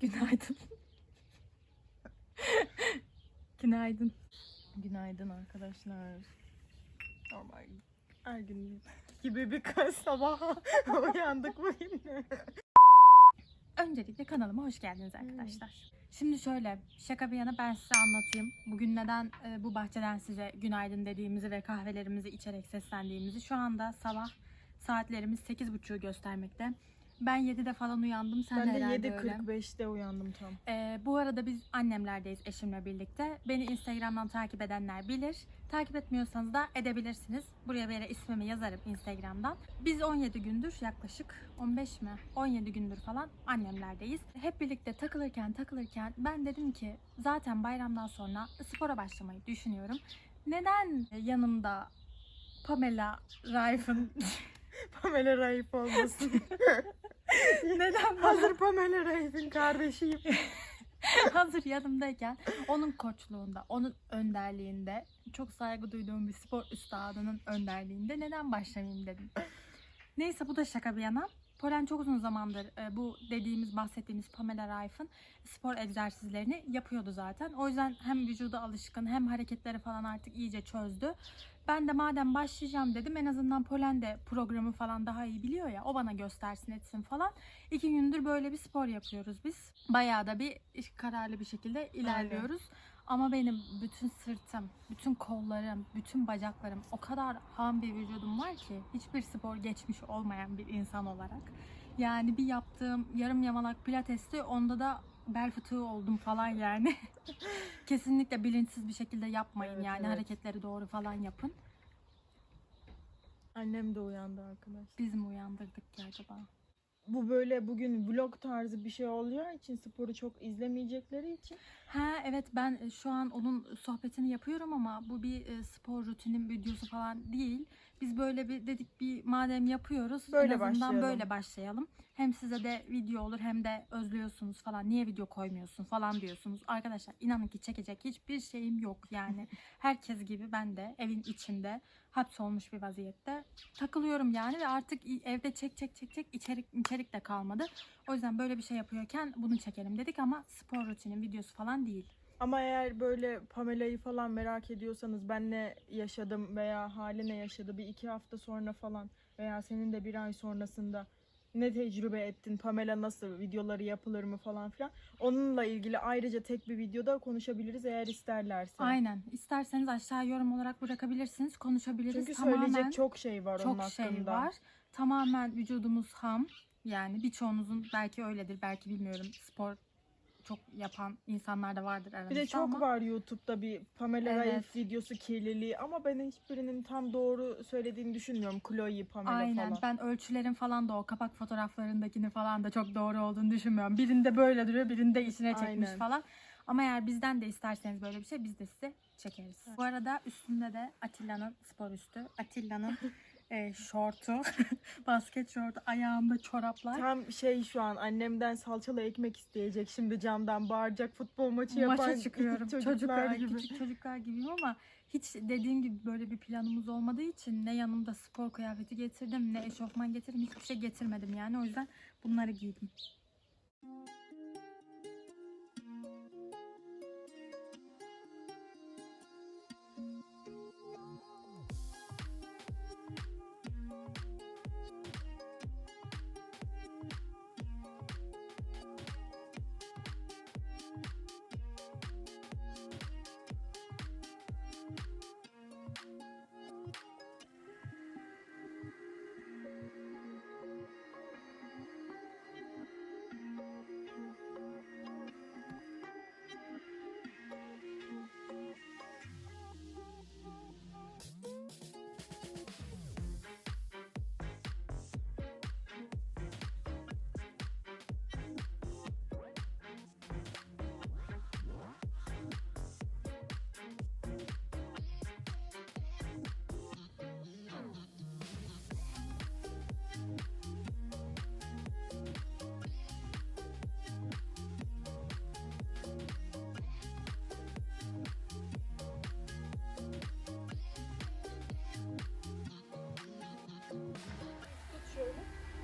Günaydın. Günaydın. Günaydın arkadaşlar. Normal her gün gibi bir kız sabaha uyandık bugün. Öncelikle kanalıma hoş geldiniz arkadaşlar. Şimdi şöyle şaka bir yana ben size anlatayım. Bugün neden e, bu bahçeden size günaydın dediğimizi ve kahvelerimizi içerek seslendiğimizi. Şu anda sabah saatlerimiz 8.30'u göstermekte. Ben 7'de falan uyandım. Sen Ben de de herhalde öyle. 7.45'te uyandım tam. Ee, bu arada biz annemlerdeyiz eşimle birlikte. Beni Instagram'dan takip edenler bilir. Takip etmiyorsanız da edebilirsiniz. Buraya bir yere ismimi yazarım Instagram'dan. Biz 17 gündür yaklaşık 15 mi 17 gündür falan annemlerdeyiz. Hep birlikte takılırken takılırken ben dedim ki zaten bayramdan sonra spora başlamayı düşünüyorum. Neden yanımda Pamela Raif'in Pamela Raif olmasın. neden Hazır Pamela Raif'in kardeşiyim. hazır yanımdayken onun koçluğunda, onun önderliğinde, çok saygı duyduğum bir spor üstadının önderliğinde neden başlamayayım dedim. Neyse bu da şaka bir yana. Polen çok uzun zamandır e, bu dediğimiz, bahsettiğimiz Pamela Raif'in spor egzersizlerini yapıyordu zaten. O yüzden hem vücuda alışkın hem hareketleri falan artık iyice çözdü. Ben de madem başlayacağım dedim en azından Polen de programı falan daha iyi biliyor ya o bana göstersin etsin falan. İki gündür böyle bir spor yapıyoruz biz. Bayağı da bir kararlı bir şekilde ilerliyoruz. Ama benim bütün sırtım, bütün kollarım, bütün bacaklarım o kadar ham bir vücudum var ki hiçbir spor geçmiş olmayan bir insan olarak. Yani bir yaptığım yarım yamalak pilatesti onda da bel fıtığı oldum falan yani. Kesinlikle bilinçsiz bir şekilde yapmayın Evet, yani evet. hareketleri doğru falan yapın. Annem de uyandı arkadaş. Biz mi uyandırdık ki acaba? Bu böyle bugün vlog tarzı bir şey olacağı için sporu çok izlemeyecekleri için Ha evet ben e, şu an onun sohbetini yapıyorum ama bu bir e, spor rutinin videosu falan değil. Biz böyle bir dedik bir madem yapıyoruz Böyle en azından başlayalım. böyle başlayalım. Hem size de video olur hem de özlüyorsunuz falan. Niye video koymuyorsun falan diyorsunuz. Arkadaşlar inanın ki çekecek hiçbir şeyim yok yani. Herkes gibi ben de evin içinde hapsolmuş bir vaziyette takılıyorum yani ve artık evde çek çek çek çek içerik içerik de kalmadı. O yüzden böyle bir şey yapıyorken bunu çekelim dedik ama spor rutinin videosu falan değil. ama eğer böyle Pamela'yı falan merak ediyorsanız ben ne yaşadım veya hali ne yaşadı bir iki hafta sonra falan veya senin de bir ay sonrasında ne tecrübe ettin Pamela nasıl videoları yapılır mı falan filan onunla ilgili ayrıca tek bir videoda konuşabiliriz eğer isterlerse. Aynen. İsterseniz aşağı yorum olarak bırakabilirsiniz. Konuşabiliriz. Çünkü Tamamen söyleyecek çok şey var onun çok şey hakkında. var. Tamamen vücudumuz ham. Yani birçoğunuzun belki öyledir, belki bilmiyorum. Spor çok yapan insanlar da vardır aranızda Bir de çok ama var YouTube'da bir Pamela Evet. Raif videosu kirliliği ama ben hiçbirinin tam doğru söylediğini düşünmüyorum. Chloe, Pamela Aynen. falan. Ben ölçülerin falan da o kapak fotoğraflarındakini falan da çok doğru olduğunu düşünmüyorum. Birinde böyle duruyor, birinde içine çekmiş Aynen. falan. Ama eğer bizden de isterseniz böyle bir şey biz de size çekeriz. Bu arada üstünde de Atilla'nın spor üstü. Atilla'nın e, şortu, basket şortu, ayağında çoraplar. Tam şey şu an annemden salçalı ekmek isteyecek. Şimdi camdan bağıracak futbol maçı yapan Maça çıkıyorum. çocuklar, çocuklar gibi. Küçük çocuklar gibiyim ama hiç dediğim gibi böyle bir planımız olmadığı için ne yanımda spor kıyafeti getirdim ne eşofman getirdim hiçbir şey getirmedim yani o yüzden bunları giydim.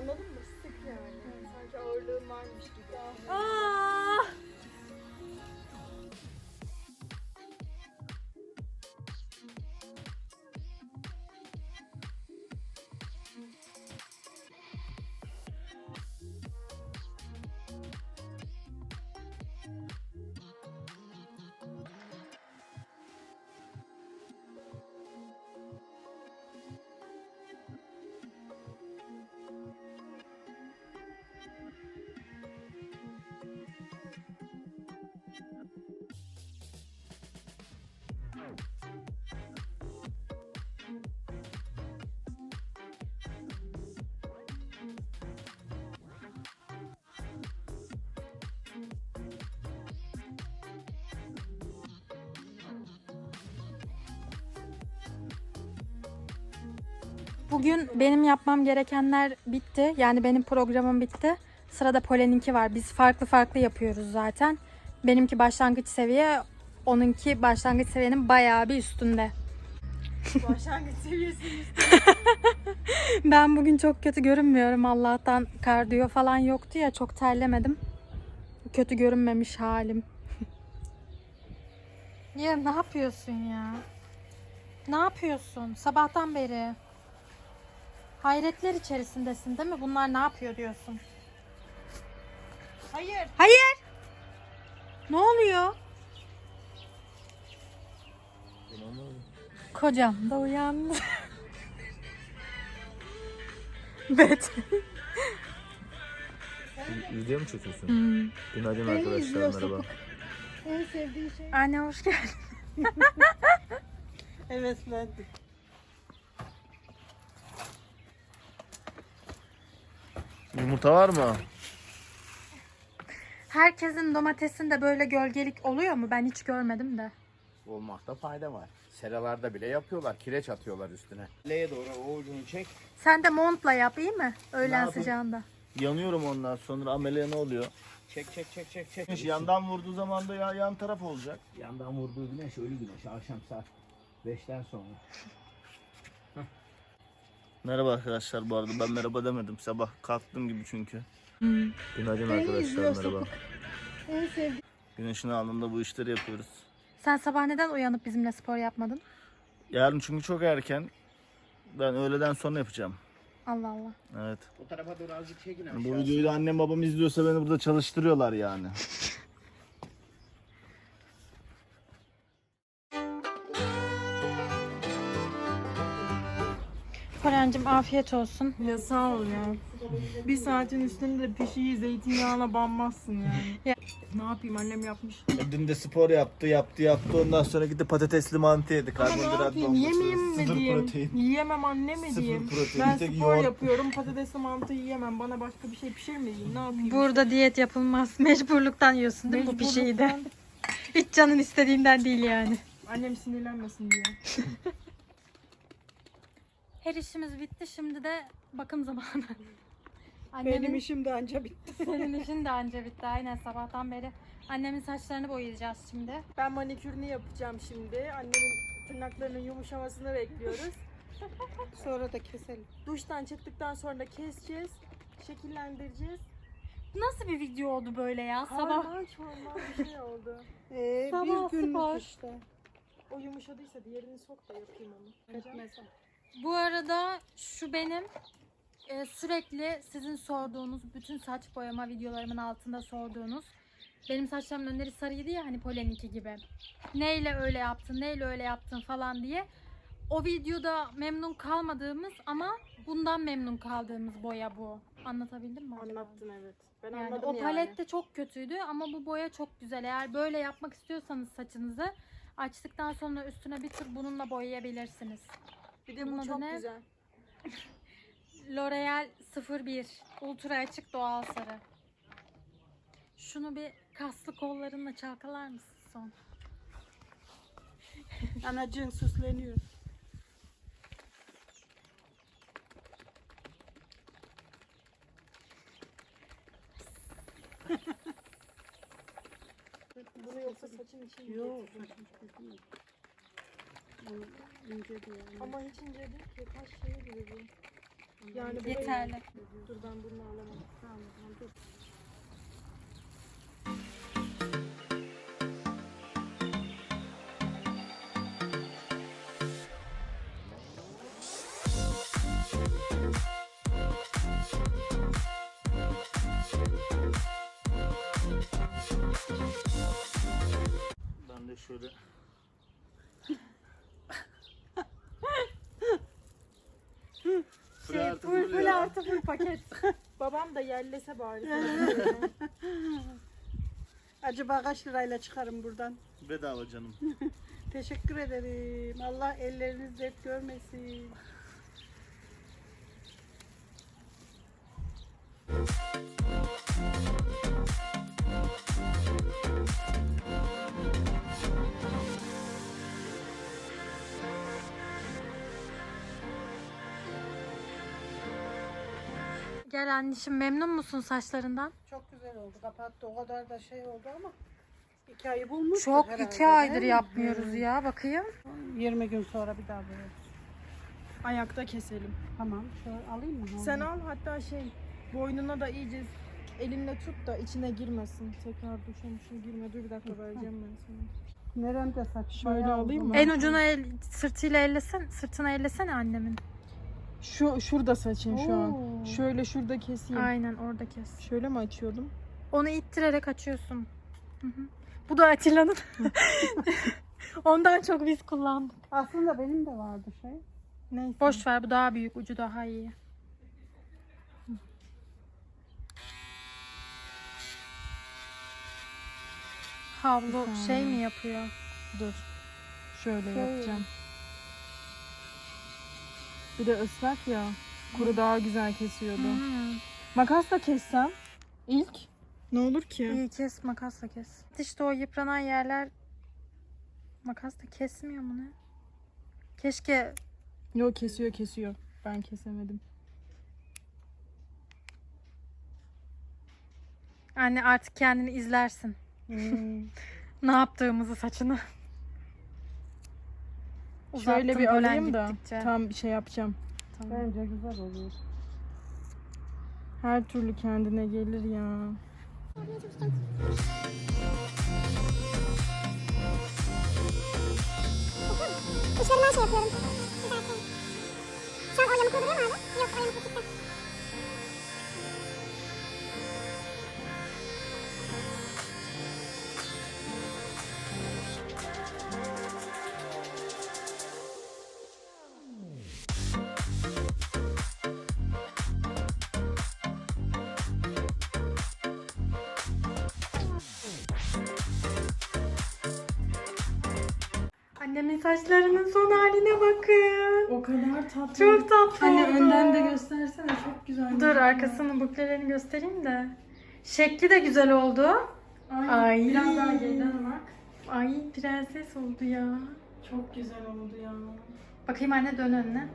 Anladın mı? Sık yani. Sanki ağırlığın varmış gibi. Aa! Bugün benim yapmam gerekenler bitti. Yani benim programım bitti. Sırada Polen'inki var. Biz farklı farklı yapıyoruz zaten. Benimki başlangıç seviye, onunki başlangıç seviyenin bayağı bir üstünde. Başlangıç seviyesiniz. Ben bugün çok kötü görünmüyorum. Allah'tan kardiyo falan yoktu ya çok terlemedim. Kötü görünmemiş halim. ya ne yapıyorsun ya? Ne yapıyorsun? Sabahtan beri. Hayretler içerisindesin değil mi? Bunlar ne yapıyor diyorsun? Hayır. Hayır. Ne oluyor? Kocam da uyandı. Bet. Video mu çekiyorsun? Hmm. Günaydın arkadaşlar merhaba. En sevdiğin şey. Anne hoş geldin. Evet ben de. Yumurta var mı? Herkesin domatesinde böyle gölgelik oluyor mu? Ben hiç görmedim de. Olmakta fayda var. Seralarda bile yapıyorlar. Kireç atıyorlar üstüne. L'ye doğru o ucunu çek. Sen de montla yap iyi mi? Öğlen yapayım? sıcağında. Yanıyorum ondan sonra ameliyat ne oluyor? Çek çek çek çek çek. Güneş yandan vurduğu zaman da ya, yan taraf olacak. Yandan vurduğu güneş ölü güneş. Akşam saat 5'ten sonra. Merhaba arkadaşlar bu arada ben merhaba demedim sabah kalktım gibi çünkü. Hmm. Günaydın arkadaşlar merhaba. Güneşin alnında bu işleri yapıyoruz. Sen sabah neden uyanıp bizimle spor yapmadın? Yarın çünkü çok erken. Ben öğleden sonra yapacağım. Allah Allah. Evet. O tarafa doğru azıcık çekin Yani bu videoyu da annem babam izliyorsa beni burada çalıştırıyorlar yani. Korencim afiyet olsun. Ya sağ ol ya. Bir saatin üstünde de pişiyi zeytinyağına banmazsın yani. Ya. Ne yapayım annem yapmış. Dün de spor yaptı, yaptı, yaptı. Ondan sonra gitti patatesli mantı yedi. Ama ne Karbonhidrat yapayım bombası, yemeyeyim mi sıfır diyeyim. protein. Yiyemem anne mi Sıfır diyeyim. protein, Ben bir tek spor yoğurt. yapıyorum patatesli mantı yiyemem. Bana başka bir şey pişirmeyeyim. Ne yapayım? Burada diyet yapılmaz. Mecburluktan yiyorsun değil mi bu pişiyi de? Hiç canın istediğinden değil yani. Annem sinirlenmesin diye. Her işimiz bitti. Şimdi de bakım zamanı. Benim Annemin, işim de anca bitti. senin işin de anca bitti. Aynen sabahtan beri. Annemin saçlarını boyayacağız şimdi. Ben manikürünü yapacağım şimdi. Annemin tırnaklarının yumuşamasını bekliyoruz. Sonra da keselim. Duştan çıktıktan sonra da keseceğiz. Şekillendireceğiz. Nasıl bir video oldu böyle ya? Sabah Karman çorman bir şey oldu. Ee, Sabah bir günlük spor. işte. O yumuşadıysa diğerini sok da yapayım onu. Mesela. Bu arada şu benim e, sürekli sizin sorduğunuz bütün saç boyama videolarımın altında sorduğunuz benim saçlarımın önleri sarıydı ya hani poleniki gibi. Neyle öyle yaptın, neyle öyle yaptın falan diye. O videoda memnun kalmadığımız ama bundan memnun kaldığımız boya bu. Anlatabildim mi? acaba? Anlattın evet. Ben Yani anladım o yani. palet de çok kötüydü ama bu boya çok güzel. Eğer böyle yapmak istiyorsanız saçınızı açtıktan sonra üstüne bir tur bununla boyayabilirsiniz. Bir de Bunun bu adı çok ne? güzel. L'Oreal 01 Ultra açık doğal sarı. Şunu bir kaslı kollarınla çalkalar mısın son? Anacığın süsleniyor. Bunu yoksa saçın için mi Yok. getirdin? saçım. Bu ince diyor. Ama hiç ince değil ki. Kaş şeyi gibi bu. Yani bu Yeterli. Dur ben bunu alamam. Tamam, tamam, dur. Ben de şöyle Full artı full, full full ya. artı full paket. Babam da yerlese bari. Acaba kaç lirayla çıkarım buradan? Bedava canım. Teşekkür ederim. Allah elleriniz dert görmesin. Gel anneciğim memnun musun saçlarından? Çok güzel oldu. Kapattı. O kadar da şey oldu ama iki ayı bulmuş. Çok iki aydır yapmıyoruz ya bakayım. 20 gün sonra bir daha böyle. Ayakta keselim. Tamam. Şöyle alayım mı? Sen al hatta şey boynuna da iyice elinle tut da içine girmesin. Tekrar duşamışım girme. Dur bir dakika vereceğim ben sana. Neremde saç? Şöyle alayım mı? En ucuna el, sırtıyla ellesen, sırtına ellesene annemin. Şu şurada saçın şu an. Oo. Şöyle şurada keseyim. Aynen orada kes. Şöyle mi açıyordum? Onu ittirerek açıyorsun. Hı hı. Bu da Atilla'nın. Ondan çok biz kullandık. Aslında benim de vardı şey. Neyse. Boş ver bu daha büyük ucu daha iyi. Havlu şey mi yapıyor? Dur. Şöyle Şey- yapacağım. Bir de ıslak ya. Kuru daha güzel kesiyordu. Makasla kessem ilk ne olur ki? İyi kes makasla kes. İşte o yıpranan yerler makasla kesmiyor mu ne? Keşke Yok kesiyor kesiyor. Ben kesemedim. anne artık kendini izlersin. Hmm. Ne yaptığımızı saçını. Şöyle Uzattım bir polen alayım da gittikçe. tam şey yapacağım. Tamam. Bence güzel oluyor. Her türlü kendine gelir ya. Her şey yapıyorum. Annemin saçlarının son haline bakın. O kadar tatlı. Çok tatlı Anne oldu. önden de göstersene çok güzel. Dur arkasının buklelerini göstereyim de. Şekli de güzel oldu. Ay. Ay. Biraz daha geriden bak. Ay prenses oldu ya. Çok güzel oldu ya. Bakayım anne dön önüne.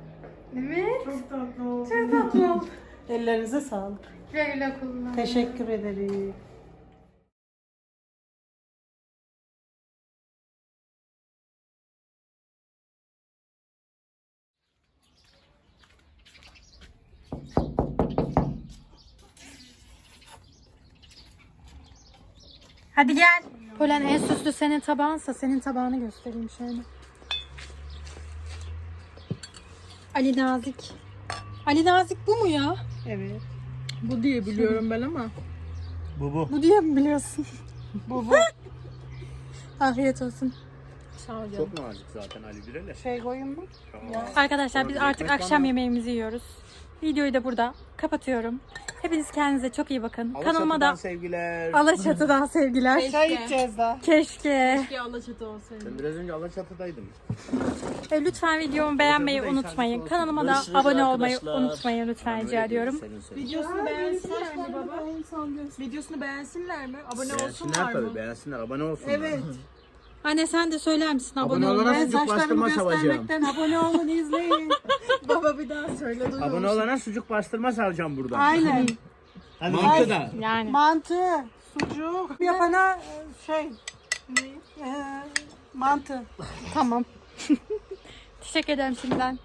Evet. Çok tatlı oldu. Çok tatlı oldu. Ellerinize sağlık. Güle güle kullan. Teşekkür ederim. Hadi gel. Polen en süslü senin tabağınsa senin tabağını göstereyim şöyle. Ali Nazik. Ali Nazik bu mu ya? Evet. Bu diye biliyorum ben ama. Bu bu. Bu diye mi biliyorsun? Bu bu. Afiyet olsun. Sağ ol canım. Çok nazik zaten Ali Birel'e. Şey koyun mu? Arkadaşlar biz artık akşam yemeğimizi yiyoruz. Videoyu da burada kapatıyorum. Hepiniz kendinize çok iyi bakın. Kanalıma da sevgiler. Alaçatı'dan sevgiler. Çay içeceğiz daha. Keşke. Keşke Alaçatı olsaydı. Ben biraz önce Alaçatı'daydım. E, lütfen videomu beğenmeyi unutmayın. Kanalıma da Görüşürüz abone olmayı arkadaşlar. unutmayın lütfen rica ediyorum. Videosunu beğensinler mi baba? Videosunu beğensinler mi? Abone Beğensinler olsunlar tabii mı? beğensinler abone olsunlar. Evet. Anne sen de söyler misin abone, Abone olana olmayı? Ben sucuk saçlarımı bastırma savacağım. göstermekten abone olun izleyin. Baba bir daha söyle duymamışım. Abone olana sucuk bastırma salacağım buradan. Aynen. Mantı da. Yani. Mantı, sucuk. Yapana e, şey? E, mantı. Tamam. Teşekkür ederim şimdiden.